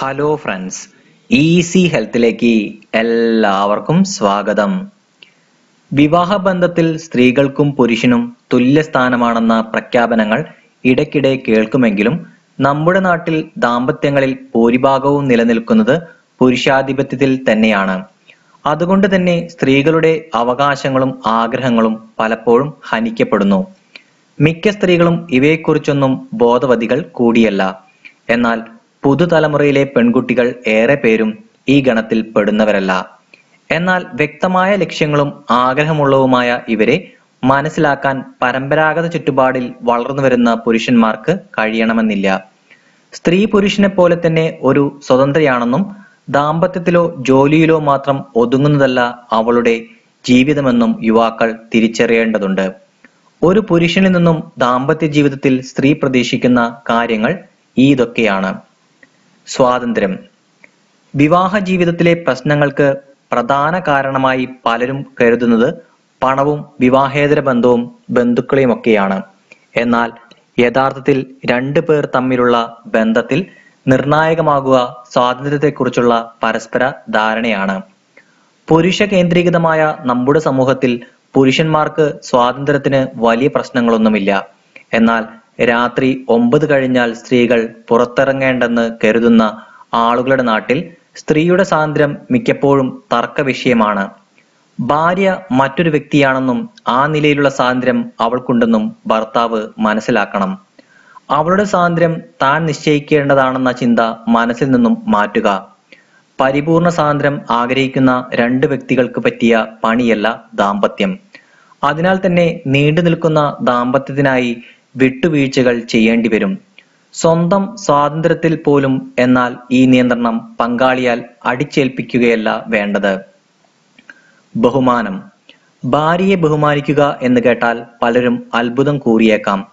Hello friends easy ഹെൽത്തിലേക്ക് എല്ലാവർക്കും സ്വാഗതം. വിവാഹബന്ധത്തിൽ സ്ത്രീകൾക്കും പുരുഷനും തുല്യ സ്ഥാനമാണെന്ന പ്രഖ്യാപനങ്ങൾ ഇടയ്ക്കിടെ കേൾക്കുമെങ്കിലും നമ്മുടെ നാട്ടിൽ ദാമ്പത്യങ്ങളിൽ ഭൂരിഭാഗവും നിലനിൽക്കുന്നത് പുരുഷാധിപത്യത്തിൽ തന്നെയാണ്. അതുകൊണ്ട് തന്നെ സ്ത്രീകളുടെ അവകാശങ്ങളും ആഗ്രഹങ്ങളും പലപ്പോഴും ഹനിക്കപ്പെടുന്നു. മിക്ക സ്ത്രീകളും ഇവയെക്കുറിച്ചൊന്നും ബോധവതികൾ കൂടിയല്ല. എന്നാൽ പുതുതലമുറയിലെ പെൺകുട്ടികൾ ഏറെ പേരും ഈ ഗണത്തിൽ പെടുന്നവരല്ല. എന്നാൽ വ്യക്തമായ ലക്ഷ്യങ്ങളും ആഗ്രഹമുള്ളവുമായ ഇവരെ മനസ്സിലാക്കാൻ പരമ്പരാഗത ചുറ്റുപാടിൽ വളർന്നു വരുന്ന പുരുഷന്മാർക്ക് കഴിയണമെന്നില്ല. സ്ത്രീ പുരുഷനെ പോലെ തന്നെ ഒരു സ്വതന്ത്രയാണെന്നും ദാമ്പത്യത്തിലോ ജോലിയിലോ മാത്രം ഒതുങ്ങുന്നതല്ല അവളുടെ ജീവിതമെന്നും യുവാക്കൾ തിരിച്ചറിയേണ്ടതുണ്ട്. ഒരു പുരുഷനിൽ നിന്നും ദാമ്പത്യ ജീവിതത്തിൽ സ്ത്രീ പ്രതീക്ഷിക്കുന്ന കാര്യങ്ങൾ ഇതൊക്കെയാണ്. സ്വാതന്ത്ര്യം. വിവാഹ ജീവിതത്തിലെ പ്രശ്നങ്ങൾക്ക് പ്രധാന കാരണമായി പലരും കരുതുന്നത് പണവും വിവാഹേതര ബന്ധവും ബന്ധുക്കളെയുമൊക്കെയാണ്. എന്നാൽ യഥാർത്ഥത്തിൽ രണ്ടു പേർ തമ്മിലുള്ള ബന്ധത്തിൽ നിർണായകമാകുക സ്വാതന്ത്ര്യത്തെക്കുറിച്ചുള്ള പരസ്പര ധാരണയാണ്. പുരുഷ കേന്ദ്രീകൃതമായ നമ്മുടെ സമൂഹത്തിൽ പുരുഷന്മാർക്ക് സ്വാതന്ത്ര്യത്തിന് വലിയ പ്രശ്നങ്ങളൊന്നുമില്ല. എന്നാൽ രാത്രി ഒമ്പത് കഴിഞ്ഞാൽ സ്ത്രീകൾ പുറത്തിറങ്ങേണ്ടെന്ന് കരുതുന്ന ആളുകളുടെ നാട്ടിൽ സ്ത്രീയുടെ സാന്ദ്രം മിക്കപ്പോഴും തർക്ക വിഷയമാണ്. ഭാര്യ മറ്റൊരു വ്യക്തിയാണെന്നും ആ നിലയിലുള്ള സാന്ദ്രം അവൾക്കുണ്ടെന്നും ഭർത്താവ് മനസ്സിലാക്കണം. അവളുടെ സാന്ദ്രം താൻ നിശ്ചയിക്കേണ്ടതാണെന്ന ചിന്ത മനസ്സിൽ നിന്നും മാറ്റുക. പരിപൂർണ സാന്ദ്രം ആഗ്രഹിക്കുന്ന രണ്ട് വ്യക്തികൾക്ക് പറ്റിയ പണിയല്ല ദാമ്പത്യം. അതിനാൽ തന്നെ നീണ്ടു നിൽക്കുന്ന ദാമ്പത്യത്തിനായി വിട്ടുവീഴ്ചകൾ ചെയ്യേണ്ടി വരും. സ്വന്തം സ്വാതന്ത്ര്യത്തിൽ പോലും എന്നാൽ ഈ നിയന്ത്രണം പങ്കാളിയാൽ അടിച്ചേൽപ്പിക്കുകയല്ല വേണ്ടത്. ബഹുമാനം. ഭാര്യയെ ബഹുമാനിക്കുക എന്ന് കേട്ടാൽ പലരും അത്ഭുതം കൂറിയേക്കാം.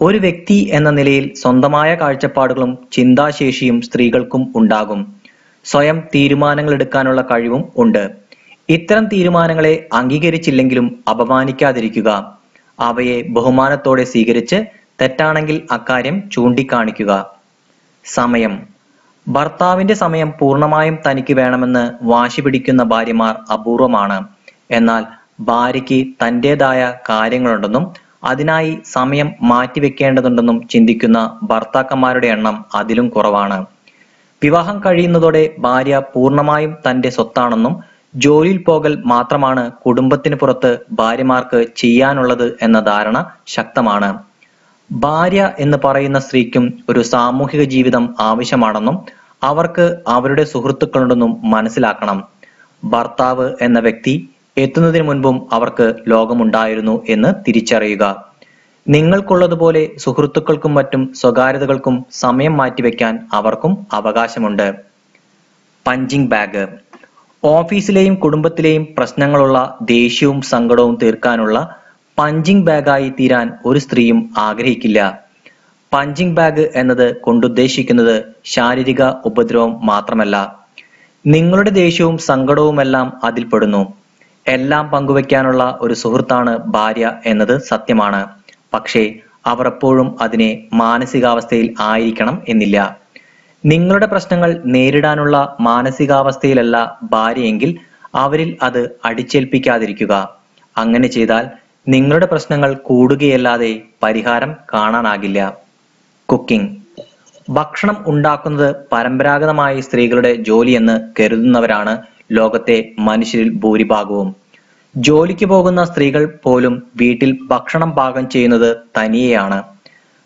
ഒരു വ്യക്തി എന്ന നിലയിൽ സ്വന്തമായ കാഴ്ചപ്പാടുകളും ചിന്താശേഷിയും സ്ത്രീകൾക്കും ഉണ്ടാകും. സ്വയം തീരുമാനങ്ങൾ എടുക്കാനുള്ള കഴിവും ഉണ്ട്. ഇത്തരം തീരുമാനങ്ങളെ അംഗീകരിച്ചില്ലെങ്കിലും അപമാനിക്കാതിരിക്കുക. അവയെ ബഹുമാനത്തോടെ സ്വീകരിച്ച് തെറ്റാണെങ്കിൽ അക്കാര്യം ചൂണ്ടിക്കാണിക്കുക. സമയം. ഭർത്താവിന്റെ സമയം പൂർണമായും തനിക്ക് വേണമെന്ന് വാശി പിടിക്കുന്ന ഭാര്യമാർ അപൂർവമാണ്. എന്നാൽ ഭാര്യയ്ക്ക് തന്റേതായ കാര്യങ്ങളുണ്ടെന്നും അതിനായി സമയം മാറ്റിവെക്കേണ്ടതുണ്ടെന്നും ചിന്തിക്കുന്ന ഭർത്താക്കന്മാരുടെ എണ്ണം അതിലും കുറവാണ്. വിവാഹം കഴിയുന്നതോടെ ഭാര്യ പൂർണമായും തന്റെ സ്വത്താണെന്നും ജോലിയിൽ പോകൽ മാത്രമാണ് കുടുംബത്തിന് പുറത്ത് ഭാര്യമാർക്ക് ചെയ്യാനുള്ളത് എന്ന ധാരണ ശക്തമാണ്. ഭാര്യ എന്ന് പറയുന്ന സ്ത്രീക്കും ഒരു സാമൂഹിക ജീവിതം ആവശ്യമാണെന്നും അവർക്ക് അവരുടെ സുഹൃത്തുക്കളുണ്ടെന്നും മനസ്സിലാക്കണം. ഭർത്താവ് എന്ന വ്യക്തി എത്തുന്നതിന് മുൻപും അവർക്ക് ലോകമുണ്ടായിരുന്നു എന്ന് തിരിച്ചറിയുക. നിങ്ങൾക്കുള്ളതുപോലെ സുഹൃത്തുക്കൾക്കും മറ്റും സ്വകാര്യതകൾക്കും സമയം മാറ്റിവെക്കാൻ അവർക്കും അവകാശമുണ്ട്. Punching bag. ഓഫീസിലെയും കുടുംബത്തിലെയും പ്രശ്നങ്ങളുള്ള ദേഷ്യവും സങ്കടവും തീർക്കാനുള്ള പഞ്ചിങ് ബാഗായി തീരാൻ ഒരു സ്ത്രീയും ആഗ്രഹിക്കില്ല. പഞ്ചിങ് ബാഗ് എന്നത് കൊണ്ടുദ്ദേശിക്കുന്നത് ശാരീരിക ഉപദ്രവം മാത്രമല്ല. നിങ്ങളുടെ ദേഷ്യവും സങ്കടവുമെല്ലാം അതിൽപ്പെടുന്നു എല്ലാം പങ്കുവെക്കാനുള്ള ഒരു സുഹൃത്താണ് ഭാര്യ എന്നത് സത്യമാണ്. പക്ഷേ അവർ എപ്പോഴും അതിനെ മാനസികാവസ്ഥയിൽ ആയിരിക്കണം എന്നില്ല. നിങ്ങളുടെ പ്രശ്നങ്ങൾ നേരിടാനുള്ള മാനസികാവസ്ഥയിലല്ല ഭാര്യയെങ്കിൽ അവരിൽ അത് അടിച്ചേൽപ്പിക്കാതിരിക്കുക. അങ്ങനെ ചെയ്താൽ നിങ്ങളുടെ പ്രശ്നങ്ങൾ കൂടുകയല്ലാതെ പരിഹാരം കാണാനാകില്ല. കുക്കിംഗ്. ഭക്ഷണം ഉണ്ടാക്കുന്നത് പരമ്പരാഗതമായി സ്ത്രീകളുടെ ജോലിയെന്ന് കരുതുന്നവരാണ് ലോകത്തെ മനുഷ്യരിൽ ഭൂരിഭാഗവും. ജോലിക്ക് പോകുന്ന സ്ത്രീകൾ പോലും വീട്ടിൽ ഭക്ഷണം പാകം ചെയ്യുന്നത് തനിയെയാണ്.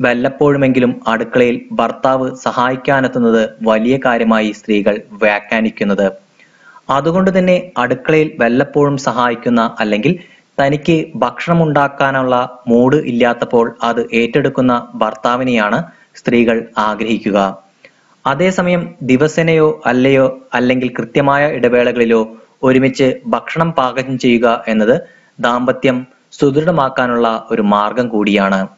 വല്ലപ്പോഴുമെങ്കിലും അടുക്കളയിൽ ഭർത്താവ് സഹായിക്കാനെത്തുന്നത് വലിയ കാര്യമായി സ്ത്രീകൾ വ്യാഖ്യാനിക്കുന്നത്. അതുകൊണ്ട് തന്നെ അടുക്കളയിൽ വല്ലപ്പോഴും സഹായിക്കുന്ന അല്ലെങ്കിൽ തനിക്ക് ഭക്ഷണം ഉണ്ടാക്കാനുള്ള മൂഡ് ഇല്ലാത്തപ്പോൾ അത് ഏറ്റെടുക്കുന്ന ഭർത്താവിനെയാണ് സ്ത്രീകൾ ആഗ്രഹിക്കുക. അതേസമയം ദിവസേനയോ അല്ലയോ അല്ലെങ്കിൽ കൃത്യമായ ഇടവേളകളിലോ ഒരുമിച്ച് ഭക്ഷണം പാകം ചെയ്യുക എന്നത് ദാമ്പത്യം സുദൃഢമാക്കാനുള്ള ഒരു മാർഗം കൂടിയാണ്.